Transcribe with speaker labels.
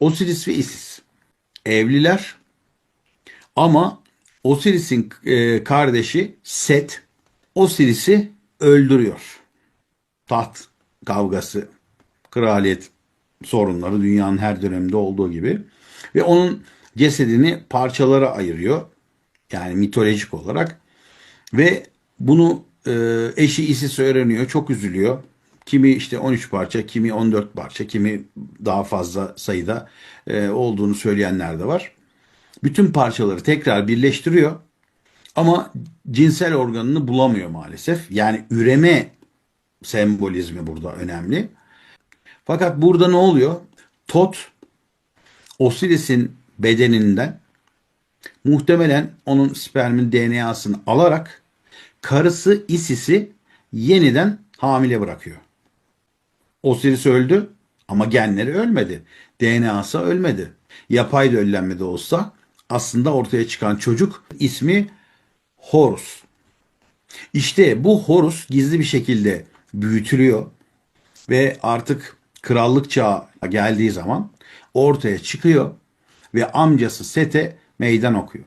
Speaker 1: Osiris ve Isis evliler ama Osiris'in e, kardeşi Set Osiris'i öldürüyor. Taht kavgası, kraliyet sorunları dünyanın her döneminde olduğu gibi ve onun cesedini parçalara ayırıyor. Yani mitolojik olarak ve bunu e, eşi Isis öğreniyor. Çok üzülüyor. Kimi işte 13 parça, kimi 14 parça, kimi daha fazla sayıda e, olduğunu söyleyenler de var. Bütün parçaları tekrar birleştiriyor. Ama cinsel organını bulamıyor maalesef. Yani üreme sembolizmi burada önemli. Fakat burada ne oluyor? Tot Osiris'in bedeninden muhtemelen onun spermin DNA'sını alarak karısı Isis'i yeniden hamile bırakıyor. Osiris öldü ama genleri ölmedi. DNA'sı ölmedi. Yapay döllenme de olsa aslında ortaya çıkan çocuk ismi Horus. İşte bu Horus gizli bir şekilde büyütülüyor ve artık krallık çağı geldiği zaman ortaya çıkıyor ve amcası Set'e meydan okuyor.